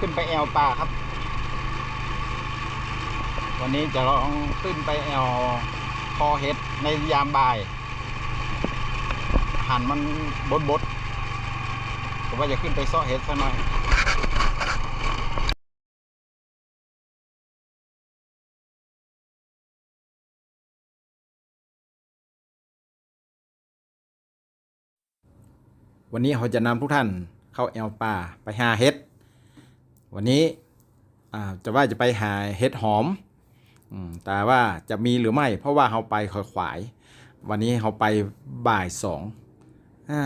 ขึ้นไปแอลป่าครับ วันนี้จะลองขึ้นไปแอลคอเห็ดในยามบ่าย หันมันบดบดผมว่าจะขึ้นไปเซาะเห็ดสักหน่อยวันนี้เราจะนำทุกท่านเข้าแอลป่าไปหาเห็ด วันนี้จะว่าจะไปหาเห็ดหอมแต่ว่าจะมีหรือไม่ เพราะว่าเราไปคอยขวาย วันนี้เราไปบ่ายสองอ่า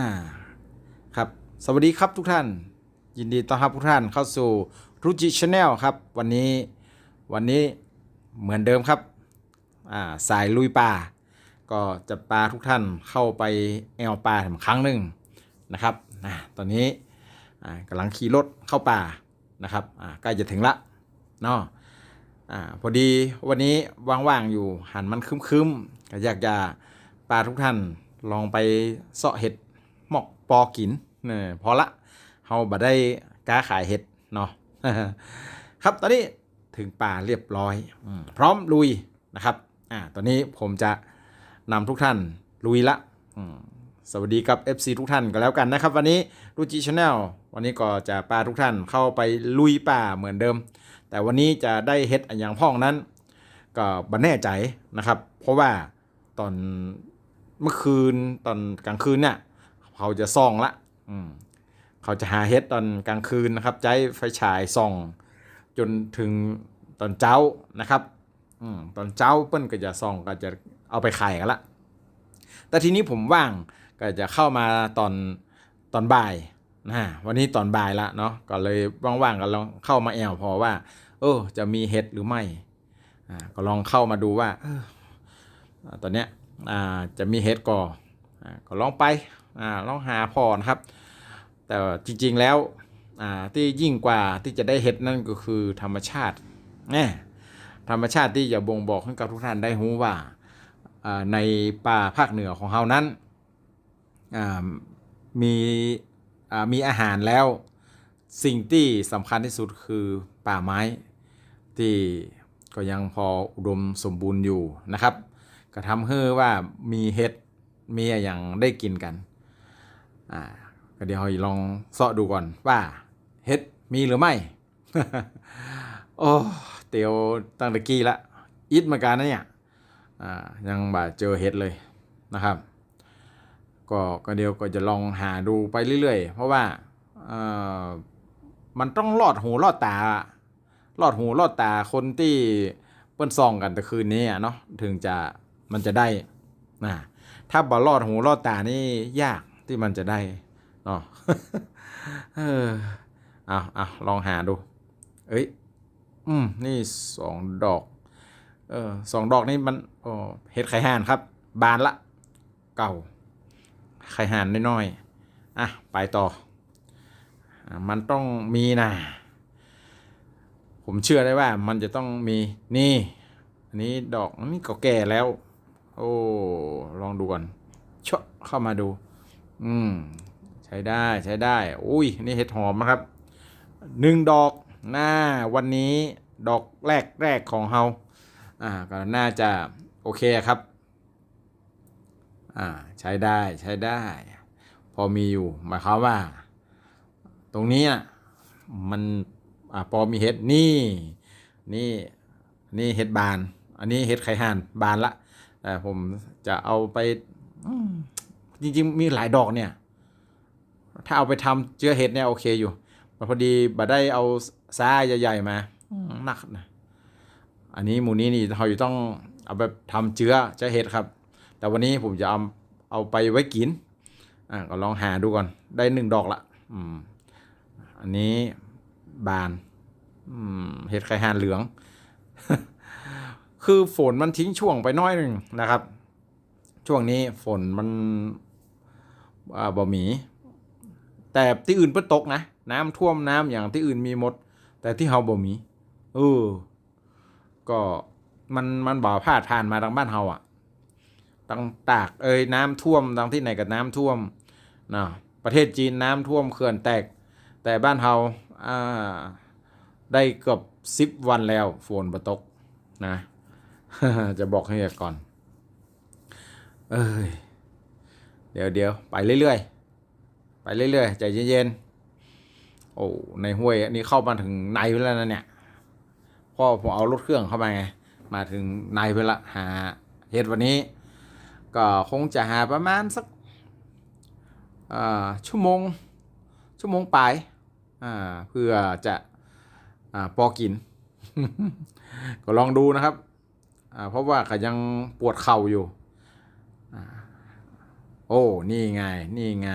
ครับ สวัสดีครับทุกท่าน ยินดีต้อนรับทุกท่านเข้าสู่รุจิชาแนลครับ วันนี้วันนี้เหมือนเดิมครับอ่าสายลุยป่า ก็จะพาทุกท่านเข้าไปแอลป่าถึงครั้งหนึ่งนะครับนะตอนนี้กำลังขี่รถเข้าป่า นะครับอ่าใกล้จะถึงละเนาะอ่าพอดีวันนี้ว่างๆอยู่หันมันคึมๆก็อยากจะปาทุกท่านลองไปเสาะเห็ดหมอกปอกินเนี่ยพอละเฮาบัได้ก้าขายเห็ดเนาะครับตอนนี้ถึงป่าเรียบร้อยอพร้อมลุยนะครับอ่าตอนนี้ผมจะนำทุกท่านลุยละ สวัสดีกับ FC ทุกท่านก็แล้วกันนะครับ วันนี้รูจิชาแนลวันนี้ก็จะพาทุกท่านเข้าไปลุยป่าเหมือนเดิม แต่วันนี้จะได้เฮ็ดอย่างพ่องนั้น ก็บันแน่ใจนะครับ เพราะว่าตอนเมื่อคืนตอนกลางคืนเนี่ยเขาจะส่องละอืมเขาจะหาเฮ็ดตอนกลางคืนนะครับใช้ไฟฉายส่อง จนถึงตอนเจ้านะครับอืมตอนเจ้าเปิ้นก็จะส่องก็จะเอาไปขายกันละแต่ทีนี้ผมว่าง ก็จะเข้ามาตอนตอนบ่ายนะวันนี้ตอนบ่ายละเนาะก็เลยว่างๆก็ลองเข้ามาแอลพอว่าเออจะมีเห็ดหรือไม่อ่าก็ลองเข้ามาดูว่าออตอนเนี้ยอ่าจะมีเห็ดก่ออ่าก็ลองไปอ่าลองหาพอนะครับ แต่จริงๆแล้วอ่าที่ยิ่งกว่าที่จะได้เห็ดนั่นก็คือธรรมชาติแน่ธรรมชาติที่จะบ่งบอกให้กับทุกท่านได้รู้ว่าในป่าภาคเหนือของเรานั้น มีมีอาหารแล้วสิ่งที่สำคัญที่สุดคือป่าไม้ ที่ก็ยังพออุดมสมบูรณ์อยู่นะครับก็ทำให้ว่ามีเห็ดมีอะไรอย่างได้กินกันอ่าก็เดี๋ยวเราลองเสาะดูก่อนว่าเห็ดมีหรือไม่โอ้เตียวตั้งต่กี้ละอิดมือนกันนะเนี่ยอ่ายังบ่าเจอเห็ดเลยนะครับ ก็ก็เดียวก็จะลองหาดูไปเรื่อยๆ เพราะว่าเออมันต้องลอดหูลอดตาลอดหูลอดตาคนที่เปิ้นซองกันแต่คืนนี้อะเนาะถึงจะมันจะได้นะถ้าบ่ลอดหูลอดตานี่ยากที่มันจะได้เนาะเออเอาเอาลองหาดู เอ้ย อืม นี่สองดอก เออสองดอกนี่มันโอ้เห็ดไข่ห่านครับ บานละ เก่า ไข่ห่านน้อยๆ อะ ไปต่ออมันต้องมีนะ ผมเชื่อได้ว่ามันจะต้องมีนี่ อันนี้ดอกนนี้ก็แก่แล้ว โอ้ ลองดูก่อนชะเข้ามาดู อืม ใช้ได้ใช้ได้ อุ้ย นี่เห็ดหอมนะครับ หนึ่งดอกหน้าวันนี้ดอกแรกแรกของเฮา อ่า ก็น่าจะโอเคครับ อ่าใช้ได้ใช้ได้ พอมีอยู่หมายความว่า ตรงนี้อะมันอ่าพอมีเห็ดนี่นี่นี่เห็ดบาน อันนี้เห็ดไข่ห่านบานละแต่ผมจะเอาไปจริงๆ มีหลายดอกเนี่ย ถ้าเอาไปทำเจือเห็ดเนี่ยโอเคอยู่แต่พอดีบัได้เอาซ้ายใหญ่ๆมาหนักนะอันนี้หมูนี้นี่เราจะต้องเอาแบบทำเชื้อเชื้อเห็ดครับ แต่วันนี้ผมจะเอาเอาไปไว้กินอ่าก็ลองหาดูก่อนได้หนึ่งดอกละอืมอันนี้บานอืมเห็ดไข่ห่านเหลือง คือฝนมันทิ้งช่วงไปน้อยหนึ่งนะครับ ช่วงนี้ฝนมันอ่าบ่มีแต่ที่อื่นเพิ่นตกนะน้ำท่วมน้ำอย่างที่อื่นมีหมด แต่ที่เฮาบ่มีเออก็มันมันบ่าพาดผ่านมาทางบ้านเฮาอะ ตั้งตากเอ้ยน้ำท่วมทางที่ไหนกับน้ำท่วมนะประเทศจีนน้ำท่วมเขื่อนแตก แต่บ้านเฮาอ่าได้เกือบสิบวันแล้วฝนบะตกนะจะบอกให้ก่อน เอ้ยเดี๋ยวเดี๋ยวไปเรื่อยๆ ไปเรื่อยๆ ใจเย็นๆ โอ้ในห้วยอันนี้เข้ามาถึงในไปแล้วนะเนี่ยพ่อผมเอารถเครื่องเข้ามาไง มาถึงในไปละหาเฮ็ดวันนี้ ก็คงจะหาประมาณสักชั่วโมงชั่วโมงปลายเพื่อจะอ่าปอกิน ก็ลองดูนะครับเพราะว่าก็ยังปวดเข่าอยู่อโอ้นี่ไงนี่ไง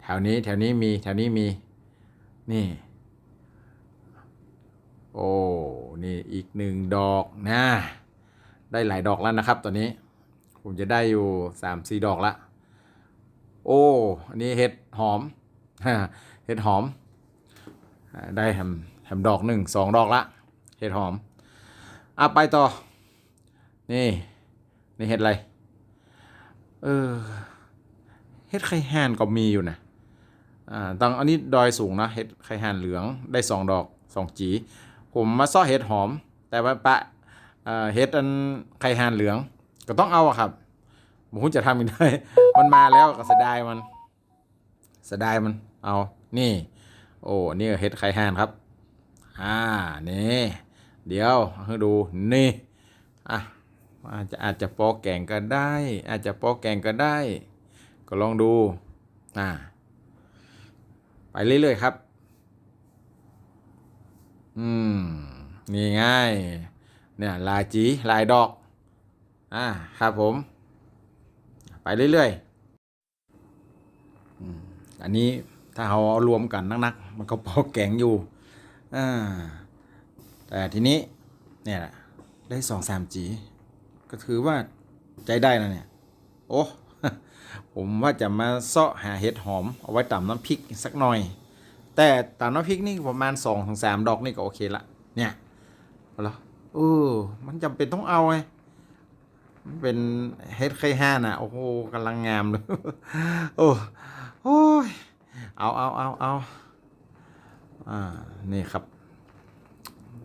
แถวนี้แถวนี้มีแถวนี้มีนี่โอ้นี่อีกหนึ่งดอกนะ ได้หลายดอกแล้วนะครับตอนนี้ ผมจะได้อยู่สามสี่ดอกละ โอ้อันนี้เห็ดหอมเห็ดหอม ได้แฮมแฮมดอกหนึ่งสองดอกละ เห็ดหอมอะไปต่อ นี่ นี่เห็ดอะไร เออ เห็ดไข่ห่านก็มีอยู่นะ อ่าตังอันนี้ดอยสูงนะ เห็ดไข่ห่านเหลืองได้สองดอกสองจี ผมมาซ่อเห็ดหอม แต่ว่าปะเอ่อเห็ดอันไข่ห่านเหลือง ก็ต้องเอาอะครับผมจะทำยังไงมันมาแล้วก็เสียดายมันเสียดายมัน เอา นี่ โอ้ นี่เห็ดไข่ห่านครับ อ่า นี่ เดี๋ยวให้ดู นี่ อะ อาจจะอาจจะปอแกงก็ได้ อาจจะปอแกงก็ได้ ก็ลองดู อ่า ไปเรื่อยๆครับ อืม นี่ง่าย เนี่ย ลายจี ลายดอก อ่าครับผม ไปเรื่อยๆอันนี้ถ้าเราเอารวมกันนักๆมันก็พอแกงอยู่อ่าแต่ทีนี้เนี่ยแหละได้สองสามจีก็ถือว่าใจได้นะเนี่ย โอ้ผมว่าจะมาเซาะหาเห็ดหอม เอาไว้ตำน้ำพริกสักหน่อย แต่ตำน้ำพริกนี่ประมาณ2อถึงสดอกนี่ก็โอเคละเนี่ยเอาละเออมันจำเป็นต้องเอาไงมัน เป็นเฮ็ดไข่ห้าน่ะโอ้โหกำลังงามเลยโอ้โอ้ยเอาเอาเอาเอาอ่านี่ครับ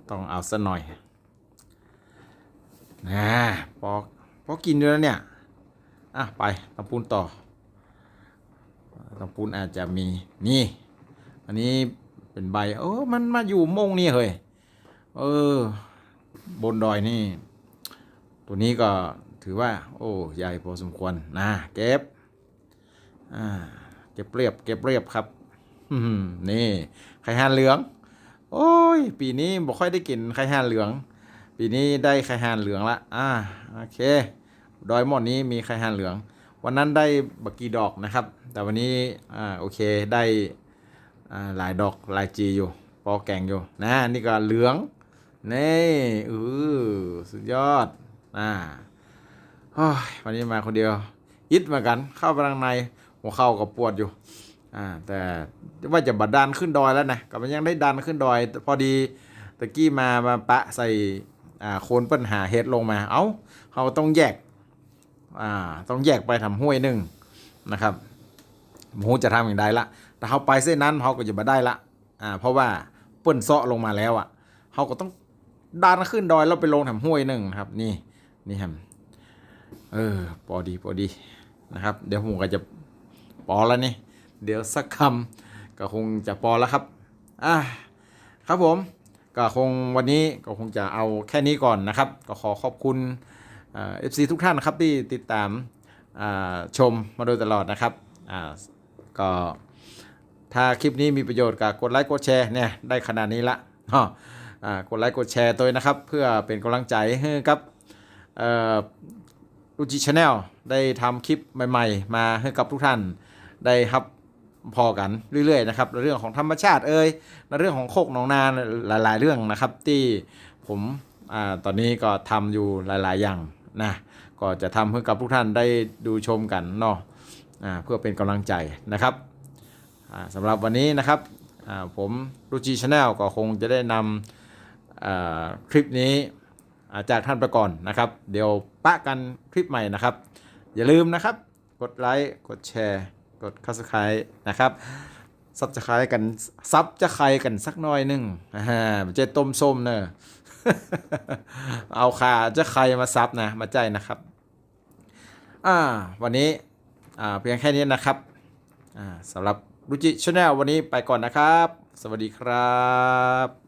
ต้องเอาซะหน่อยนะพอพอกินอยู่แล้วเนี่ยอะไปตำปูนต่อตำปูนอาจจะมีนี่ อันนี้เป็นใบเออมันมาอยู่มงนี่เฮ้ยเออบนดอยนี่ ตัวนี้ก็ ถือว่า โอ้ใหญ่พอสมควรนะเก็บอ่าเก็บเรียบเก็บเรียบครับนี่ไข่ห่านเหลือง โอ้ย ปีนี้บ่ค่อยได้กินไข่ห่านเหลือง ปีนี้ได้ไข่ห่านเหลืองละอ่าโอเค ดอยหมดนี้มีไข่ห่านเหลือง วันนั้นได้บักกีดอกนะครับ แต่วันนี้อ่าโอเคได้อ่าหลายดอกหลายจีอยู่ปอแกงอยู่นะนี่ก็เหลืองนี่อือสุดยอดอ่า วันนี้มาคนเดียวอิดเหมือนกัน เข้าไปทางในหัวเข่าก็ปวดอยู่อ่าแต่ว่าจะบัดดันขึ้นดอยแล้วนะก็มันยังได้ดันขึ้นดอย พอดีตะกี้มามาปะใส่อ่าโคนปัญหาเฮ็ดลงมา เอ้าเขาต้องแยกอ่าต้องแยกไปทำห้วยหนึ่งนะครับหมูจะทำอย่างไรละแต่เขาไปเส้นนั้นเขาก็จะมาได้ละอ่าเพราะว่าเปิ้นเซาะลงมาแล้วอะเขาก็ต้องดันขึ้นดอยแล้วไปลงทำห้วยหนึ่งครับ นี่นี่ครับ เออปอดีปอดีนะครับ เดี๋ยวผมก็จะปอแล้วนี่เดี๋ยวสักคำก็คงจะปอแล้วครับอ่าครับผมก็คงวันนี้ก็คงจะเอาแค่นี้ก่อนนะครับ ก็ขอขอบคุณเอฟซีทุกท่านนะครับที่ติดตามาชมมาโดยตลอดนะครับก็ถ้าคลิปนี้มีประโยชน์ก็กดไลค์กดแชร์เนี่ยได้ขนาดนี้ละอ่ากดไลค์กดแชร์ตัวนะครับ เพื่อเป็นกำลังใจให้กับ รูจิชาแนลได้ทำคลิปใหม่ๆ มาให้กับทุกท่านได้ครับพอกันเรื่อยๆนะครับในเรื่องของธรรมชาติเอ่ยในเรื่องของโคกหนองนาหลาย ๆ เรื่องนะครับ ที่ผมอตอนนี้ก็ทำอยู่หลาย ๆ อย่างนะก็จะทำให้กับทุกท่านได้ดูชมกันเนาะเพื่อเป็นกำลังใจนะครับอ่าสำหรับวันนี้นะครับผมรูจีชาแนลก็คงจะได้นำคลิปนี้ จากท่านไปก่อนนะครับ เดี๋ยวปะกันคลิปใหม่นะครับ อย่าลืมนะครับ กดไลค์กดแชร์ กด subscribe นะครับซับจะคายกันซับจะคายกันสักหน่อยหนึงอ่ามันจต้มส้มเนอะเอาขาจะใครมาซับนะ มาใจนะครับ อ่า วันนี้ อ่า เพียงแค่นี้นะครับ อ่าสำหรับรุจิชาแนลวันนี้ไปก่อนนะครับ สวัสดีครับ